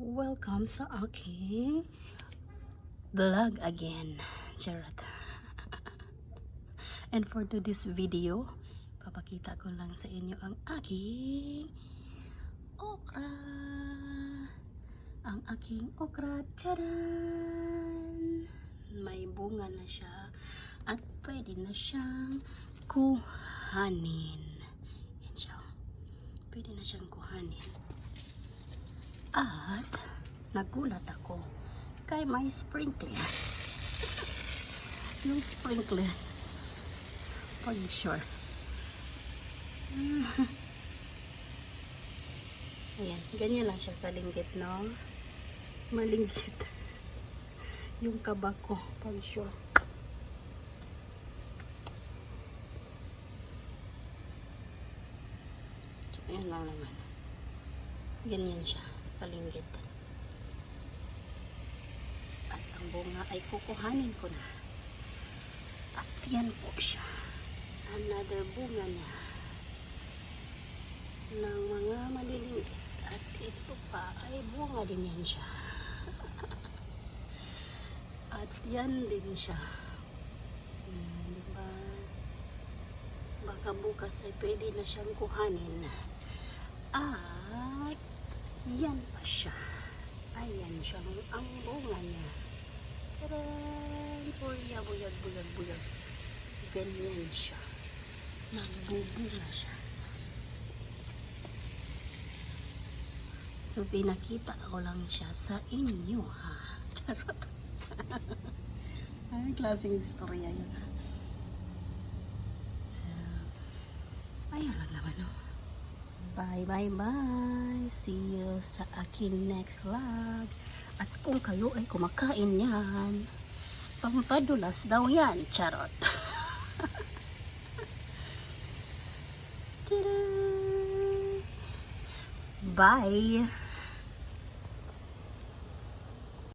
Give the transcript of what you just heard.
Welcome sa aking vlog again. Charot. And for today's video, papakita ko lang sa inyo ang aking okra. Ang aking okra. Charan! May bunga na siya at pwede na siyang kuhanin. Yan siya. Pwede na siyang kuhanin. At nagulat ako kay may sprinkler. Yung sprinkler. Pag sure. Ayan, ganyan lang siya kalinggit, no? Malinggit. Yung kaba ko, pag sure. So, ayan lang naman. Ganyan siya, kalinggit. At ang bunga ay kukuhanin ko na. At yan po siya. Another bunga niya. Ng mga maliliit. At ito pa ay bunga din yan siya. At yan din siya. Hmm, diba? Baka bukas ay pwede na siyang kuhanin. At yan pa siya. Ayan siya ang bunga niya. Taran! Buyag, buyag, buyag, buyag. Ganyan siya. Nagbubunga siya. So, pinakita ko lang siya sa inyo, ha? Charot. Ay, klaseng istorya yun. So, ayun lang naman, no? Bye, bye, bye. See you sa aking next vlog. At kung kayo ay kumakain yan, pampadulas daw yan. Charot. Bye!